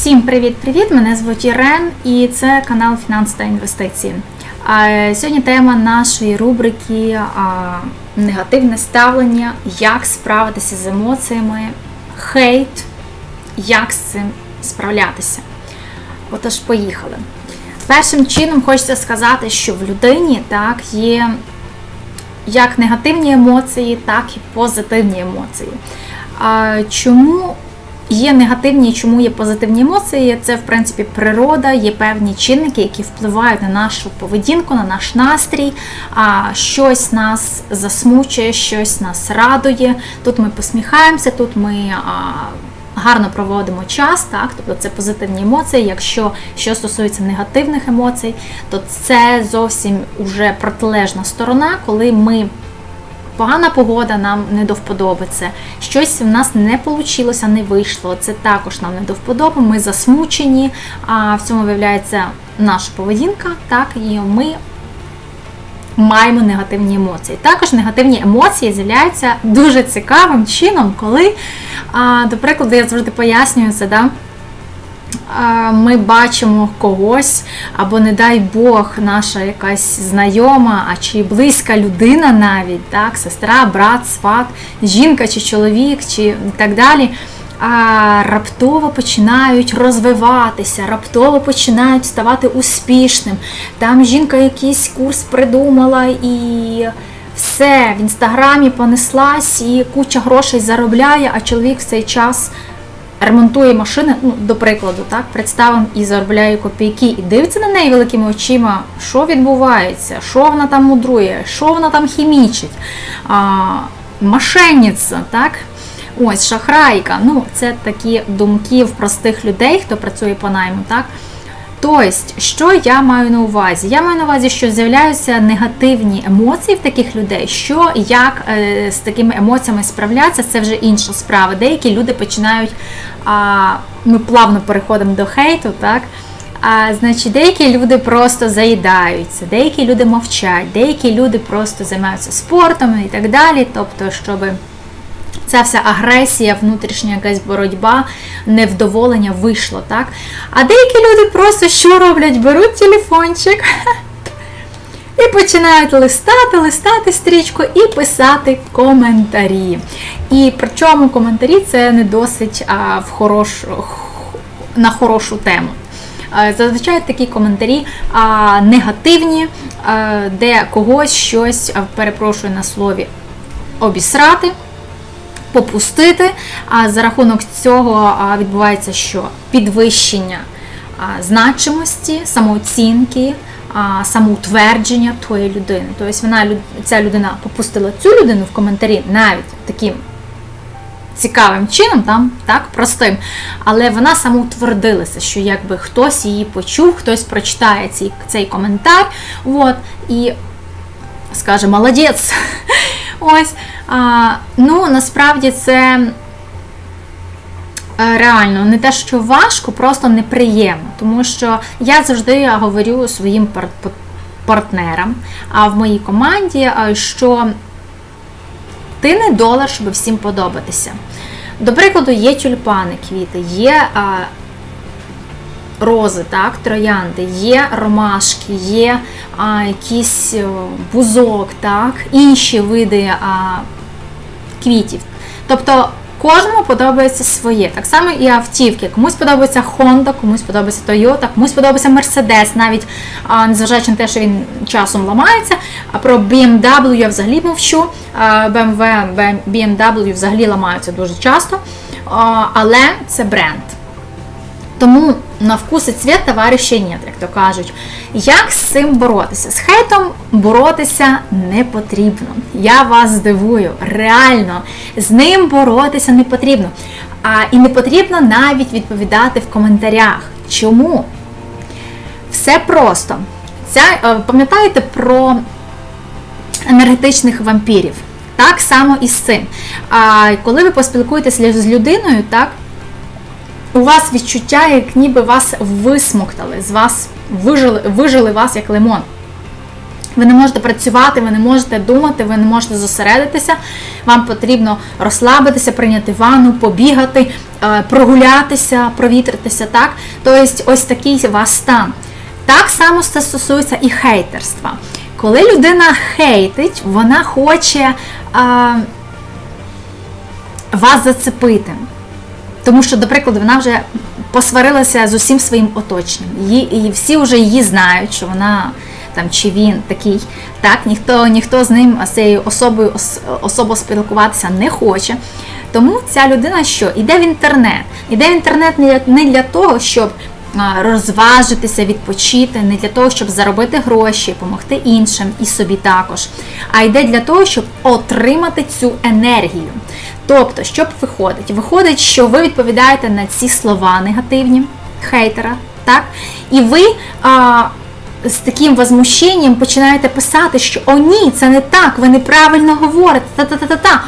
Всім привіт-привіт! Мене звуть Ірен і це канал Фінанси та інвестиції. Сьогодні тема нашої рубрики Негативне ставлення, як справитися з емоціями, хейт, як з цим справлятися. Отож, поїхали. Першим чином хочеться сказати, що в людині так є як негативні емоції, так і позитивні емоції. Чому Є негативні, чому є позитивні емоції. Це, в принципі, природа, є певні чинники, які впливають на нашу поведінку, на наш настрій, а щось нас засмучує, щось нас радує. Тут ми посміхаємося, тут ми. Гарно проводимо час, так, тобто це позитивні емоції. Якщо що стосується негативних емоцій, то це зовсім уже протилежна сторона, коли ми погана погода нам не до вподоби. Це щось в нас не вийшло, не вийшло. Це також нам не до вподоби. Ми засмучені, а в цьому виявляється наша поведінка, так, і ми. Маємо негативні емоції. Також негативні емоції з'являються дуже цікавим чином, коли, до прикладу, я завжди пояснюю це, да? Ми бачимо когось, або, не дай Бог, наша якась знайома, а чи близька людина навіть, так, сестра, брат, сват, жінка чи чоловік, чи так далі. А раптово починають розвиватися, раптово починають ставати успішним. Там жінка якийсь курс придумала і все в інстаграмі понеслась, і куча грошей заробляє, а чоловік в цей час ремонтує машини, ну, до прикладу, так, представим і заробляє копійки, і дивиться на неї великими очима, що відбувається, що вона там мудрує, що вона там хімічить, а, мошенниця, так? Ось шахрайка. Ну, це такі думки в простих людей, хто працює по найму, так? Тобто, що я маю на увазі? Я маю на увазі, що з'являються негативні емоції в таких людей, що як е, з такими емоціями справлятися, це вже інша справа. Деякі люди починають, а, ми плавно переходимо до хейту, так? А, Значить, деякі люди просто заїдаються, деякі люди мовчать, деякі люди просто займаються спортом і так далі. Тобто, щоби ця вся агресія, внутрішня якась боротьба, невдоволення вийшло. так? А деякі люди просто що роблять? Беруть телефончик і починають листати, листати стрічку і писати коментарі. І причому коментарі це не досить а, в хорош, на хорошу тему. Зазвичай такі коментарі а, негативні, а, де когось щось, перепрошую на слові, обісрати попустити. А за рахунок цього відбувається що? Підвищення значимості, самооцінки, самоутвердження тої людини. Тобто вона ця людина попустила цю людину в коментарі навіть таким. Цікавим чином, там, так, простим, але вона самоутвердилася, що якби хтось її почув, хтось прочитає цей цей коментар, от, і скаже, молодець. Ось, а, Ну, насправді це е, реально не те, що важко, просто неприємно. Тому що я завжди говорю своїм партнерам, а в моїй команді, е, що ти не долар, щоб всім подобатися. До прикладу, є тюльпани, квіти, є рози, так, троянди, є ромашки, є а, якийсь е, бузок, так, інші види а, квітів. Тобто кожному подобається своє. Так само і автівки. Комусь подобається Honda, комусь подобається Toyota, комусь подобається Mercedes, навіть а, незважаючи на те, що він часом ламається. А про BMW я взагалі мовчу. BMW, BMW взагалі ламаються дуже часто. А, але це бренд. Тому на вкус і цвіт товарища нет, як то кажуть. Як з цим боротися? З хейтом боротися не потрібно. Я вас здивую, реально, з ним боротися не потрібно. А і не потрібно навіть відповідати в коментарях. Чому? Все просто. Ця, е, Пам'ятаєте про енергетичних вампірів? Так само і з цим. А коли ви поспілкуєтеся з людиною, так, у вас відчуття, як ніби вас висмоктали, з вас вижили, вижили вас як лимон. Ви не можете працювати, ви не можете думати, ви не можете зосередитися. Вам потрібно розслабитися, прийняти ванну, побігати, е, прогулятися, провітритися. Так? Тобто, ось такий у вас стан. Так само це стосується і хейтерства. Коли людина хейтить, вона хоче а, вас зацепити. Тому що, до прикладу, вона вже посварилася з усім своїм оточенням. Її, і всі вже її знають, що вона там чи він такий. Так, ніхто ніхто з ним з цією особою особо спілкуватися не хоче. Тому ця людина що? Іде в інтернет. Іде в інтернет не для того, щоб розважитися, відпочити, не для того, щоб заробити гроші, допомогти іншим і собі також, а йде для того, щоб отримати цю енергію. Тобто, що виходить? Виходить, що ви відповідаєте на ці слова негативні хейтера, так? І ви. А, з таким возмущенням починаєте писати, що о ні, це не так, ви неправильно говорите, та-та-та-та-та.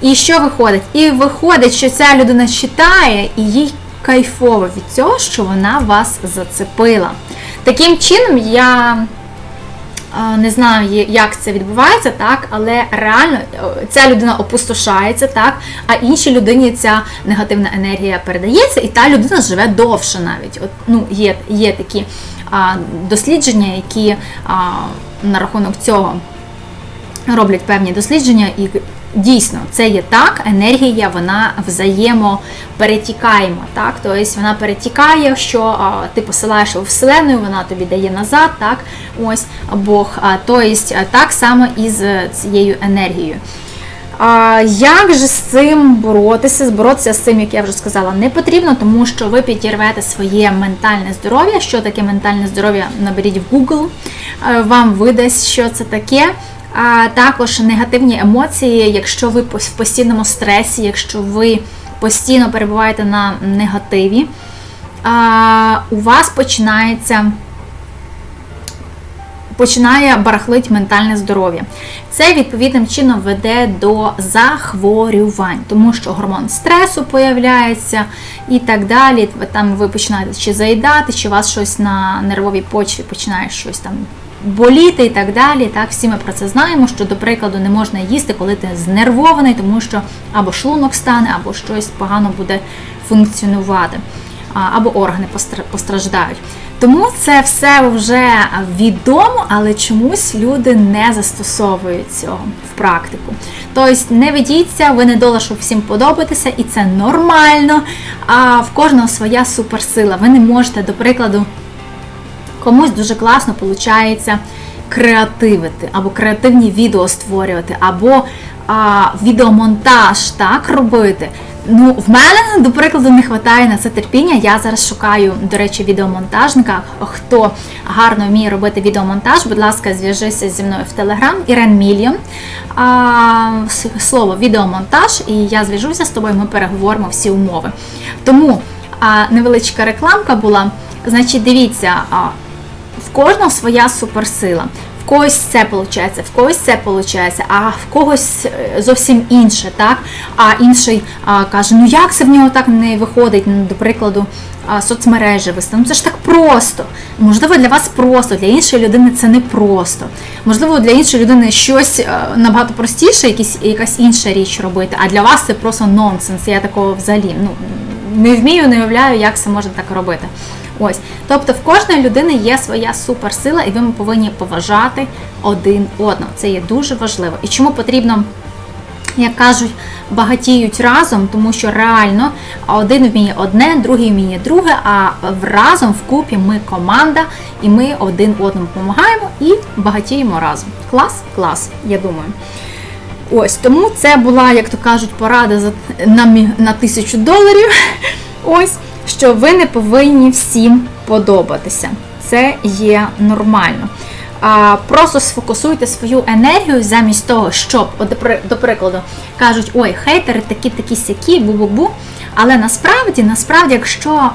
І що виходить? І виходить, що ця людина читає, і їй кайфово від цього, що вона вас зацепила. Таким чином, я не знаю, як це відбувається, так, але реально ця людина опустошається, так, а іншій людині ця негативна енергія передається, і та людина живе довше навіть. От, ну, Є є такі а, дослідження, які а, на рахунок цього роблять певні дослідження, і Дійсно, це є так, енергія вона взаємоперетікаємо. Так? Тобто вона перетікає, що ти посилаєш у Вселену, вона тобі дає назад, так? ось Бог. Тобто так само і з цією енергією. А, Як же з цим боротися? Боротися з цим, як я вже сказала, не потрібно, тому що ви підірвете своє ментальне здоров'я. Що таке ментальне здоров'я? Наберіть в Google, вам видасть, що це таке. А також негативні емоції, якщо ви в постійному стресі, якщо ви постійно перебуваєте на негативі, у вас починається. Починає барахлить ментальне здоров'я. Це відповідним чином веде до захворювань, тому що гормон стресу появляється і так далі. Там ви починаєте чи заїдати, чи у вас щось на нервовій почві починає щось там боліти і так далі. Так, Всі ми про це знаємо, що, до прикладу, не можна їсти, коли ти знервований, тому що або шлунок стане, або щось погано буде функціонувати, або органи постраждають. Тому це все вже відомо, але чомусь люди не застосовують цього в практику. Тобто не ведіться, ви не дола, щоб всім подобатися, і це нормально. А в кожного своя суперсила. Ви не можете, до прикладу, Комусь дуже класно виходить креативити, або креативні відео створювати, або а, відеомонтаж так робити. Ну, В мене, до прикладу, не вистачає на це терпіння. Я зараз шукаю, до речі, відеомонтажника. Хто гарно вміє робити відеомонтаж, будь ласка, зв'яжися зі мною в Телеграм, Ірен Мільйон. Слово відеомонтаж, і я зв'яжуся з тобою, ми переговоримо всі умови. Тому а, невеличка рекламка була. Значить, дивіться в кожного своя суперсила. В когось це виходить, в когось це виходить, а в когось е, зовсім інше. так? А інший а, каже, ну як це в нього так не виходить, ну, до прикладу, соцмережі вести. Ну це ж так просто. Можливо, для вас просто, для іншої людини це не просто. Можливо, для іншої людини щось е, набагато простіше, якісь, якась інша річ робити, а для вас це просто нонсенс. Я такого взагалі ну, не вмію, не уявляю, як це можна так робити. Ось, тобто в кожної людини є своя суперсила, і ви ми повинні поважати один одного. Це є дуже важливо. І чому потрібно, як кажуть, багатіють разом, тому що реально один вміє одне, другий вміє друге, а разом вкупі ми команда, і ми один одному допомагаємо і багатіємо разом. Клас, клас, я думаю. Ось тому це була, як то кажуть, порада за на, на тисячу доларів. Ось що ви не повинні всім подобатися. Це є нормально. А, Просто сфокусуйте свою енергію замість того, щоб, до прикладу, кажуть, ой, хейтери такі-такі сякі, бу-бу-бу. Але насправді, насправді, якщо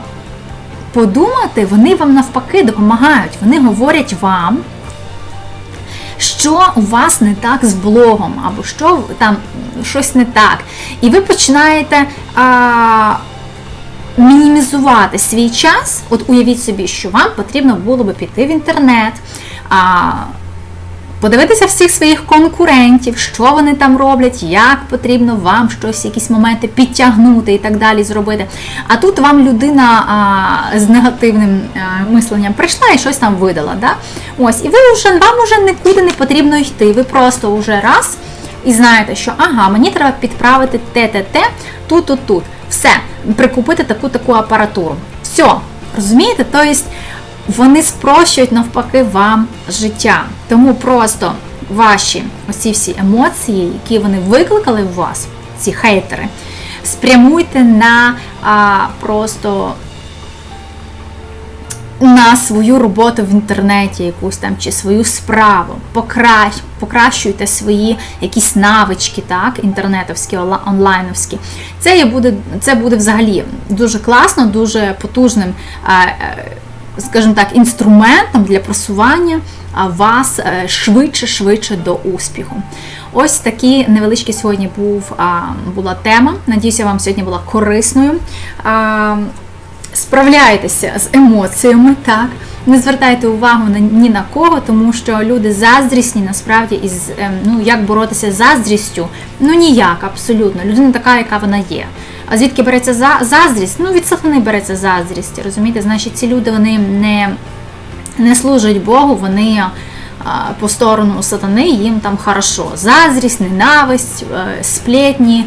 подумати, вони вам навпаки допомагають. Вони говорять вам, що у вас не так з блогом, або що там щось не так. І ви починаєте. А, мінімізувати свій час, от уявіть собі, що вам потрібно було би піти в інтернет, а, подивитися всіх своїх конкурентів, що вони там роблять, як потрібно вам щось, якісь моменти підтягнути і так далі зробити. А тут вам людина а, з негативним а, мисленням прийшла і щось там видала. Да? Ось, і ви вже вам вже нікуди не потрібно йти. Ви просто вже раз і знаєте, що ага, мені треба підправити те, те, Все, прикупити таку таку апаратуру. Все, розумієте? Тобто вони спрощують навпаки вам життя. Тому просто ваші оці всі емоції, які вони викликали в вас, ці хейтери, спрямуйте на а, просто на свою роботу в інтернеті, якусь там чи свою справу, Покращ, покращуйте свої якісь навички, так, інтернетовські, онлайновські. Це буде, це буде взагалі дуже класно, дуже потужним, е, е, скажімо так, інструментом для просування вас е, швидше, швидше до успіху. Ось такий невеличкий сьогодні був, була тема. Надіюся, вам сьогодні була корисною. Справляйтеся з емоціями, так. Не звертайте увагу на ні на кого, тому що люди заздрісні насправді із ем, ну як боротися з заздрістю? Ну ніяк, абсолютно. Людина така, яка вона є. А звідки береться за заздрість? Ну від сатани береться заздрість. Розумієте, значить, ці люди вони не, не служать Богу, вони по сторону сатани, їм там хорошо. Заздрість, ненависть, е, сплетні,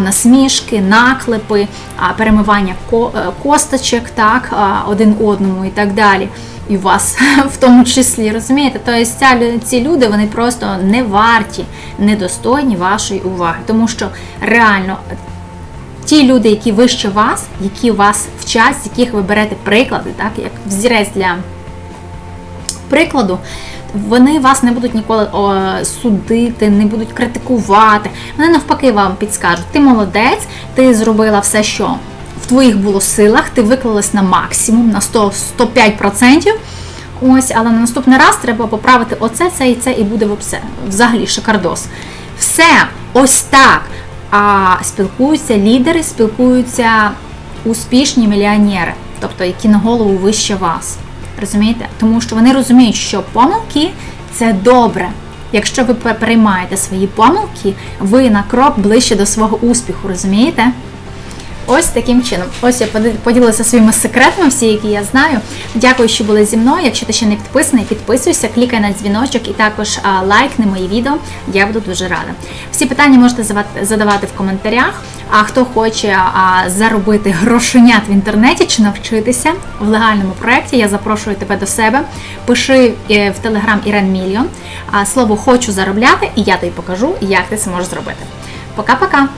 насмішки, наклепи, перемивання е, косточок, так, один одному і так далі. І вас в тому числі, розумієте? Тобто ці люди вони просто не варті, недостойні вашої уваги, тому що реально ті люди, які вище вас, які вас вчать, з яких ви берете приклади, так, як взірець для прикладу, вони вас не будуть ніколи о, судити, не будуть критикувати. Вони навпаки вам підскажуть: ти молодець, ти зробила все, що в твоїх було силах, ти виклалась на максимум, на 100-105%. Ось, але на наступний раз треба поправити оце, це і це, і буде. Взагалі шикардос. Все, ось так. А спілкуються лідери, спілкуються успішні мільйонери, тобто які на голову вище вас. Розумієте? Тому що вони розуміють, що помилки це добре. Якщо ви пе- переймаєте свої помилки, ви на крок ближче до свого успіху, розумієте? Ось таким чином. Ось я поділилася своїми секретами, всі, які я знаю. Дякую, що були зі мною. Якщо ти ще не підписаний, підписуйся, клікай на дзвіночок і також лайкни мої відео. Я буду дуже рада. Всі питання можете задавати в коментарях. А хто хоче заробити грошенят в інтернеті чи навчитися в легальному проєкті, я запрошую тебе до себе. Пиши е, в телеграм Ірен Мільйон. Слово хочу заробляти, і я тобі покажу, як ти це можеш зробити. Пока-пока!